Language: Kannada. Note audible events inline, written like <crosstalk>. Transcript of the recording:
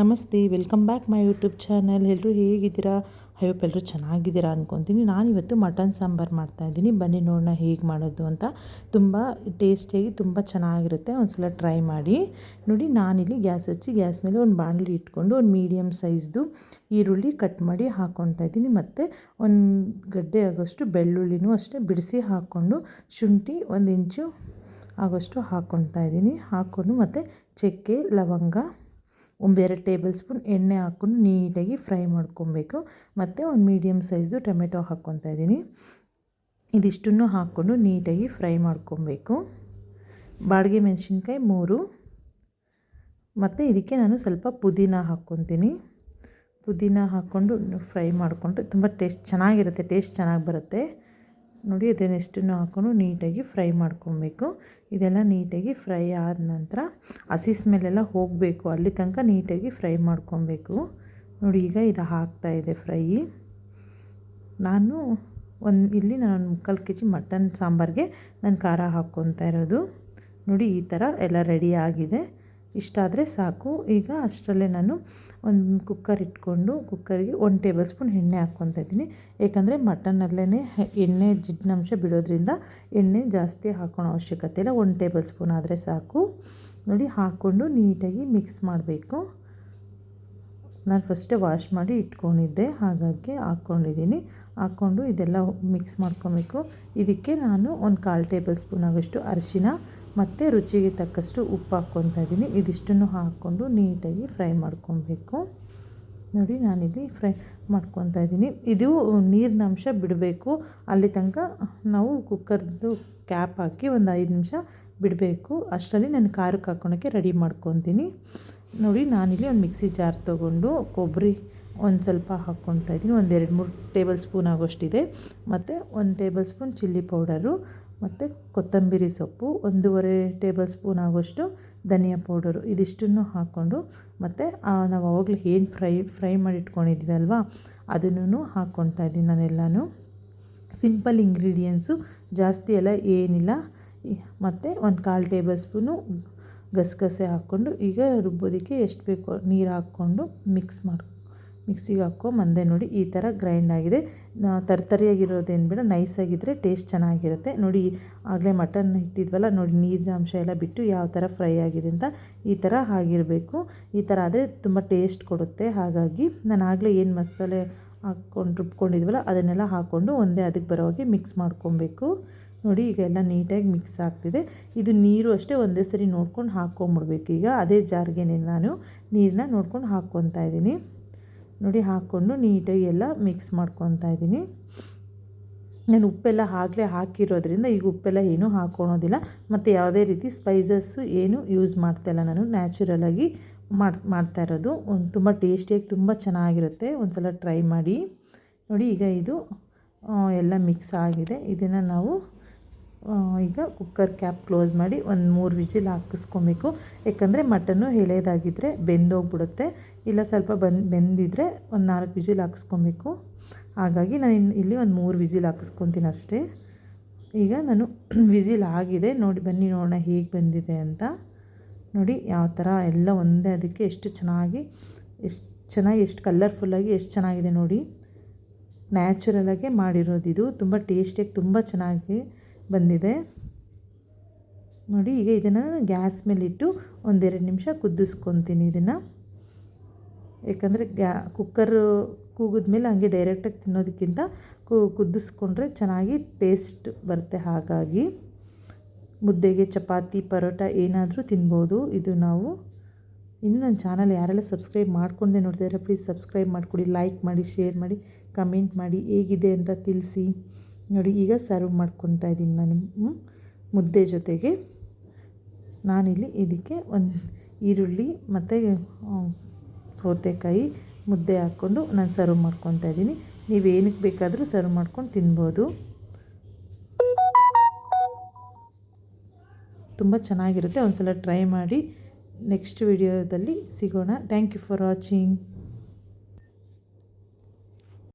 ನಮಸ್ತೆ, welcome back my YouTube channel. ಎಲ್ಲರೂ ಹೇಗಿದ್ದೀರಾ? ಹೋಪ್ ಎಲ್ಲರೂ ಚೆನ್ನಾಗಿದ್ದೀರಾ ಅಂದ್ಕೊತೀನಿ ನಾನಿವತ್ತು ಮಟನ್ ಸಾಂಬಾರು ಮಾಡ್ತಾಯಿದ್ದೀನಿ ಬನ್ನಿ ನೋಡೋಣ ಹೇಗೆ ಮಾಡೋದು ಅಂತ. ತುಂಬ ಟೇಸ್ಟಿಯಾಗಿ ತುಂಬ ಚೆನ್ನಾಗಿರುತ್ತೆ. ಒಂದ್ಸಲ ಟ್ರೈ ಮಾಡಿ. ನೋಡಿ, ನಾನಿಲ್ಲಿ ಗ್ಯಾಸ್ ಹಚ್ಚಿ ಗ್ಯಾಸ್ ಮೇಲೆ ಒಂದು ಬಾಣಲಿ ಇಟ್ಕೊಂಡು ಒಂದು ಮೀಡಿಯಮ್ ಸೈಜ್ದು ಈರುಳ್ಳಿ ಕಟ್ ಮಾಡಿ ಹಾಕ್ಕೊತಾ ಇದ್ದೀನಿ. ಮತ್ತು ಒಂದು ಗಡ್ಡೆ ಆಗೋಷ್ಟು ಬೆಳ್ಳುಳ್ಳಿನೂ ಅಷ್ಟೇ ಬಿಡಿಸಿ ಹಾಕ್ಕೊಂಡು ಶುಂಠಿ ಒಂದು ಇಂಚು ಆಗೋಷ್ಟು ಹಾಕ್ಕೊತಾ ಇದ್ದೀನಿ. ಹಾಕ್ಕೊಂಡು ಮತ್ತು ಚಕ್ಕೆ, ಲವಂಗ ಒಂದೆರಡು ಟೇಬಲ್ ಸ್ಪೂನ್ ಎಣ್ಣೆ ಹಾಕ್ಕೊಂಡು ನೀಟಾಗಿ ಫ್ರೈ ಮಾಡ್ಕೊಬೇಕು. ಮತ್ತು ಒಂದು ಮೀಡಿಯಮ್ ಸೈಜ್ದು ಟೊಮೆಟೊ ಹಾಕ್ಕೊತಾ ಇದ್ದೀನಿ. ಇದಿಷ್ಟನ್ನು ಹಾಕ್ಕೊಂಡು ನೀಟಾಗಿ ಫ್ರೈ ಮಾಡ್ಕೊಬೇಕು. ಬಾಡಿಗೆ ಮೆಣಸಿನ್ಕಾಯಿ ಮೂರು. ಮತ್ತು ಇದಕ್ಕೆ ನಾನು ಸ್ವಲ್ಪ ಪುದೀನ ಹಾಕ್ಕೊತೀನಿ. ಪುದೀನ ಹಾಕ್ಕೊಂಡು ಫ್ರೈ ಮಾಡಿಕೊಂಡು ತುಂಬ ಟೇಸ್ಟ್ ಚೆನ್ನಾಗಿರುತ್ತೆ, ಟೇಸ್ಟ್ ಚೆನ್ನಾಗಿ ಬರುತ್ತೆ. ನೋಡಿ ಅದನ್ನೆಷ್ಟನ್ನು ಹಾಕೊಂಡು ನೀಟಾಗಿ ಫ್ರೈ ಮಾಡ್ಕೊಬೇಕು. ಇದೆಲ್ಲ ನೀಟಾಗಿ ಫ್ರೈ ಆದ ನಂತರ ಹಸಿ ಸ್ಮೆಲ್ಲೆಲ್ಲ ಹೋಗಬೇಕು. ಅಲ್ಲಿ ತನಕ ನೀಟಾಗಿ ಫ್ರೈ ಮಾಡ್ಕೊಬೇಕು. ನೋಡಿ, ಈಗ ಇದು ಹಾಕ್ತಾಯಿದೆ ಫ್ರೈ. ನಾನು ಒಂದು, ಇಲ್ಲಿ ನಾನು ಮುಕ್ಕಾಲು ಕೆ ಜಿ ಮಟನ್ ಸಾಂಬಾರಿಗೆ ನಾನು ಖಾರ ಹಾಕ್ಕೊತಾ ಇರೋದು. ನೋಡಿ, ಈ ಥರ ಎಲ್ಲ ರೆಡಿ ಆಗಿದೆ. ಇಷ್ಟಾದರೆ ಸಾಕು. ಈಗ ಅಷ್ಟರಲ್ಲೇ ನಾನು ಒಂದು ಕುಕ್ಕರ್ ಇಟ್ಕೊಂಡು ಕುಕ್ಕರಿಗೆ ಒಂದು ಟೇಬಲ್ ಸ್ಪೂನ್ ಎಣ್ಣೆ ಹಾಕ್ಕೊತಾ ಇದ್ದೀನಿ. ಏಕೆಂದರೆ ಮಟನಲ್ಲೇ ಎಣ್ಣೆ, ಜಿಡ್ನಂಶ ಬಿಡೋದ್ರಿಂದ ಎಣ್ಣೆ ಜಾಸ್ತಿ ಹಾಕೋಣ ಅವಶ್ಯಕತೆ ಇಲ್ಲ. ಒಂದು ಟೇಬಲ್ ಸ್ಪೂನ್ ಆದರೆ ಸಾಕು. ನೋಡಿ, ಹಾಕ್ಕೊಂಡು ನೀಟಾಗಿ ಮಿಕ್ಸ್ ಮಾಡಬೇಕು. ನಾನು ಫಸ್ಟೇ ವಾಶ್ ಮಾಡಿ ಇಟ್ಕೊಂಡಿದ್ದೆ. ಹಾಗಾಗಿ ಹಾಕ್ಕೊಂಡಿದ್ದೀನಿ. ಹಾಕ್ಕೊಂಡು ಇದೆಲ್ಲ ಮಿಕ್ಸ್ ಮಾಡ್ಕೊಬೇಕು. ಇದಕ್ಕೆ ನಾನು ಒಂದು ಕಾಲು ಟೇಬಲ್ ಸ್ಪೂನ್ ಆಗೋಷ್ಟು ಅರಿಶಿನ ಮತ್ತು ರುಚಿಗೆ ತಕ್ಕಷ್ಟು ಉಪ್ಪು ಹಾಕ್ಕೊತಾ ಇದ್ದೀನಿ. ಇದಿಷ್ಟನ್ನು ಹಾಕ್ಕೊಂಡು ನೀಟಾಗಿ ಫ್ರೈ ಮಾಡ್ಕೊಬೇಕು ನೋಡಿ, ನಾನಿಲ್ಲಿ ಫ್ರೈ ಮಾಡ್ಕೊತಾ ಇದ್ದೀನಿ. ಇದು ನೀರಿನ ಅಂಶ ಬಿಡಬೇಕು. ಅಲ್ಲಿ ತನಕ ನಾವು ಕುಕ್ಕರ್ದು ಕ್ಯಾಪ್ ಹಾಕಿ ಒಂದು ಐದು ನಿಮಿಷ ಬಿಡಬೇಕು. ಅಷ್ಟರಲ್ಲಿ ನಾನು ಖಾರಕ್ಕೆ ಹಾಕ್ಕೊಳಕ್ಕೆ ರೆಡಿ ಮಾಡ್ಕೊತೀನಿ ನೋಡಿ, ನಾನಿಲ್ಲಿ ಒಂದು ಮಿಕ್ಸಿ ಜಾರ್ ತೊಗೊಂಡು ಕೊಬ್ಬರಿ ಒಂದು ಸ್ವಲ್ಪ ಹಾಕ್ಕೊತಾ ಇದ್ದೀನಿ. ಒಂದು ಎರಡು ಮೂರು ಟೇಬಲ್ ಸ್ಪೂನ್ ಆಗೋಷ್ಟಿದೆ. ಮತ್ತು ಒಂದು ಟೇಬಲ್ ಸ್ಪೂನ್ ಚಿಲ್ಲಿ ಪೌಡರು ಮತ್ತು ಕೊತ್ತಂಬರಿ ಸೊಪ್ಪು, ಒಂದೂವರೆ ಟೇಬಲ್ ಸ್ಪೂನ್ ಆಗೋಷ್ಟು ಧನಿಯಾ ಪೌಡರು ಇದಿಷ್ಟನ್ನು ಹಾಕ್ಕೊಂಡು ಮತ್ತು ನಾವು ಆವಾಗಲೇ ಏನು ಫ್ರೈ ಫ್ರೈ ಮಾಡಿ ಇಟ್ಕೊಂಡಿದ್ವಿ ಅಲ್ವಾ ಅದನ್ನು ಹಾಕ್ಕೊಳ್ತಾ ಇದ್ದೀನಿ ನಾನೆಲ್ಲನೂ. ಸಿಂಪಲ್ ಇಂಗ್ರೀಡಿಯೆಂಟ್ಸು ಜಾಸ್ತಿ ಎಲ್ಲ ಏನಿಲ್ಲ. ಮತ್ತು ಒಂದು ಕಾಲು ಟೇಬಲ್ ಸ್ಪೂನು ಗಸಗಸೆ ಹಾಕ್ಕೊಂಡು ಈಗ ರುಬ್ಬೋದಕ್ಕೆ ಎಷ್ಟು ಬೇಕೋ ನೀರು ಹಾಕ್ಕೊಂಡು ಮಿಕ್ಸ್ ಮಾಡಿ ಮಿಕ್ಸಿಗೆ ಹಾಕೋ ಮಂದೆ ನೋಡಿ ಈ ಥರ ಗ್ರೈಂಡ್ ಆಗಿದೆ. ತರ್ತರಿಯಾಗಿರೋದೇನು ಬೇಡ ನೈಸಾಗಿದ್ದರೆ ಟೇಸ್ಟ್ ಚೆನ್ನಾಗಿರುತ್ತೆ. ನೋಡಿ ಆಗಲೇ ಮಟನ್ ಇಟ್ಟಿದ್ವಲ್ಲ ನೋಡಿ ನೀರಿನ ಅಂಶ ಎಲ್ಲ ಬಿಟ್ಟು ಯಾವ ಥರ ಫ್ರೈ ಆಗಿದೆ ಅಂತ ಈ ಥರ ಆಗಿರಬೇಕು. ಈ ಥರ ಆದರೆ ತುಂಬ ಟೇಸ್ಟ್ ಕೊಡುತ್ತೆ. ಹಾಗಾಗಿ ನಾನು ಆಗಲೇ ಏನು ಮಸಾಲೆ ಹಾಕ್ಕೊಂಡು, ರುಬ್ಕೊಂಡಿದ್ವಲ್ಲ, ಅದನ್ನೆಲ್ಲ ಹಾಕ್ಕೊಂಡು ಒಂದೇ ಅದಕ್ಕೆ ಬರೋ ಹಾಗೆ ಮಿಕ್ಸ್ ಮಾಡ್ಕೊಬೇಕು. ನೋಡಿ ಈಗ ಎಲ್ಲ ನೀಟಾಗಿ ಮಿಕ್ಸ್ ಆಗ್ತಿದೆ. ಇದು ನೀರು ಅಷ್ಟೇ ಒಂದೇ ಸರಿ ನೋಡ್ಕೊಂಡು ಹಾಕ್ಕೊಂಬಿಡ್ಬೇಕು. ಈಗ ಅದೇ ಜಾರ್ಗೆ ನಾನು ನೀರನ್ನ ನೋಡ್ಕೊಂಡು ಹಾಕ್ಕೊತಾ ಇದ್ದೀನಿ. ನೋಡಿ ಹಾಕ್ಕೊಂಡು ನೀಟಾಗಿ ಎಲ್ಲ ಮಿಕ್ಸ್ ಮಾಡ್ಕೊತಾ ಇದ್ದೀನಿ. ನಾನು ಉಪ್ಪೆಲ್ಲ ಆಗಲೇ ಹಾಕಿರೋದ್ರಿಂದ ಈಗ ಉಪ್ಪೆಲ್ಲ ಏನೂ ಹಾಕ್ಕೊಳೋದಿಲ್ಲ ಮತ್ತು ಯಾವುದೇ ರೀತಿ ಸ್ಪೈಸಸ್ಸು ಏನು ಯೂಸ್ ಮಾಡ್ತಾಯಿಲ್ಲ ನಾನು. ನ್ಯಾಚುರಲಾಗಿ ಮಾಡಿ, ಮಾಡ್ತಾ ಇರೋದು. ಒಂದು ತುಂಬ ಟೇಸ್ಟಿಯಾಗಿ ತುಂಬ ಚೆನ್ನಾಗಿರುತ್ತೆ. ಒಂದು ಸಲ ಟ್ರೈ ಮಾಡಿ. ನೋಡಿ ಈಗ ಇದು ಎಲ್ಲ ಮಿಕ್ಸ್ ಆಗಿದೆ. ಇದನ್ನು ನಾವು ಈಗ ಕುಕ್ಕರ್ ಕ್ಯಾಪ್ ಕ್ಲೋಸ್ ಮಾಡಿ ಒಂದು ಮೂರು ವಿಜಿಲ್ ಹಾಕಿಸ್ಕೊಬೇಕು. ಯಾಕಂದರೆ ಮಟನ್ನು ಎಳೆಯದಾಗಿದ್ದರೆ ಬೆಂದೋಗ್ಬಿಡುತ್ತೆ. ಇಲ್ಲ ಸ್ವಲ್ಪ ಬಂದು, ಬೆಂದಿದ್ರೆ ಒಂದು ನಾಲ್ಕು ವಿಜಿಲ್ ಹಾಕಿಸ್ಕೊಬೇಕು. ಹಾಗಾಗಿ ನಾನು ಇಲ್ಲಿ ಒಂದು ಮೂರು ವಿಜಿಲ್ ಹಾಕಿಸ್ಕೊತೀನಿ ಅಷ್ಟೇ. ಈಗ ನಾನು <clears throat> ವಿಸಿಲ್ ಆಗಿದೆ. ನೋಡಿ, ಬನ್ನಿ ನೋಡೋಣ ಹೇಗೆ ಬಂದಿದೆ ಅಂತ. ನೋಡಿ, ಯಾವ ಥರ ಎಲ್ಲ ಒಂದೇ ಅದಕ್ಕೆ ಎಷ್ಟು ಚೆನ್ನಾಗಿ ಎಷ್ಟು ಚೆನ್ನಾಗಿ, ಎಷ್ಟು ಕಲರ್ಫುಲ್ಲಾಗಿ ಎಷ್ಟು ಚೆನ್ನಾಗಿದೆ ನೋಡಿ. ನ್ಯಾಚುರಲಾಗೆ ಮಾಡಿರೋದು ಇದು. ತುಂಬ ಟೇಸ್ಟಿಯಾಗಿ ತುಂಬ ಚೆನ್ನಾಗಿ. ಬಂದಿದೆ. ನೋಡಿ, ಈಗ ಇದನ್ನು ಗ್ಯಾಸ್ ಮೇಲಿಟ್ಟು ಒಂದೆರಡು ನಿಮಿಷ ಕುದಿಸ್ಕೊತೀನಿ ಇದನ್ನು. ಯಾಕಂದರೆ ಗ್ಯಾ ಕುಕ್ಕರು ಕೂಗಿದ್ಮೇಲೆ ಹಂಗೆ ಡೈರೆಕ್ಟಾಗಿ ತಿನ್ನೋದಕ್ಕಿಂತ ಕುದಿಸ್ಕೊಂಡ್ರೆ ಚೆನ್ನಾಗಿ ಟೇಸ್ಟ್ ಬರುತ್ತೆ ಹಾಗಾಗಿ. ಮುದ್ದೆಗೆ ಚಪಾತಿ, ಪರೋಟ ಏನಾದರೂ ತಿನ್ಬೋದು. ಇದು ನಾವು ಇನ್ನು ನನ್ನ ಚಾನಲ್ ಯಾರೆಲ್ಲ ಸಬ್ಸ್ಕ್ರೈಬ್ ಮಾಡ್ಕೊಂಡೆ ನೋಡ್ತಿದ್ದಾರೆ ಪ್ಲೀಸ್ ಸಬ್ಸ್ಕ್ರೈಬ್ ಮಾಡಿಕೊಡಿ ಲೈಕ್ ಮಾಡಿ ಶೇರ್ ಮಾಡಿ ಕಮೆಂಟ್ ಮಾಡಿ, ಹೇಗಿದೆ ಅಂತ ತಿಳಿಸಿ. ನೋಡಿ, ಈಗ ಸರ್ವ್ ಮಾಡ್ಕೊತಾ ಇದ್ದೀನಿ ನಾನು ಮುದ್ದೆ ಜೊತೆಗೆ. ನಾನಿಲ್ಲಿ ಇದಕ್ಕೆ ಒಂದು ಈರುಳ್ಳಿ ಮತ್ತು ಸೌತೆಕಾಯಿ ಮುದ್ದೆ ಹಾಕ್ಕೊಂಡು ನಾನು ಸರ್ವ್ ಮಾಡ್ಕೊತಾ ಇದ್ದೀನಿ. ನೀವು ಏನಕ್ಕೆ ಬೇಕಾದರೂ ಸರ್ವ್ ಮಾಡ್ಕೊಂಡು ತಿನ್ಬೋದು. ತುಂಬ ಚೆನ್ನಾಗಿರುತ್ತೆ ಒಂದು ಸಲ ಟ್ರೈ ಮಾಡಿ ನೆಕ್ಸ್ಟ್ ವಿಡಿಯೋದಲ್ಲಿ ಸಿಗೋಣ. Thank you for watching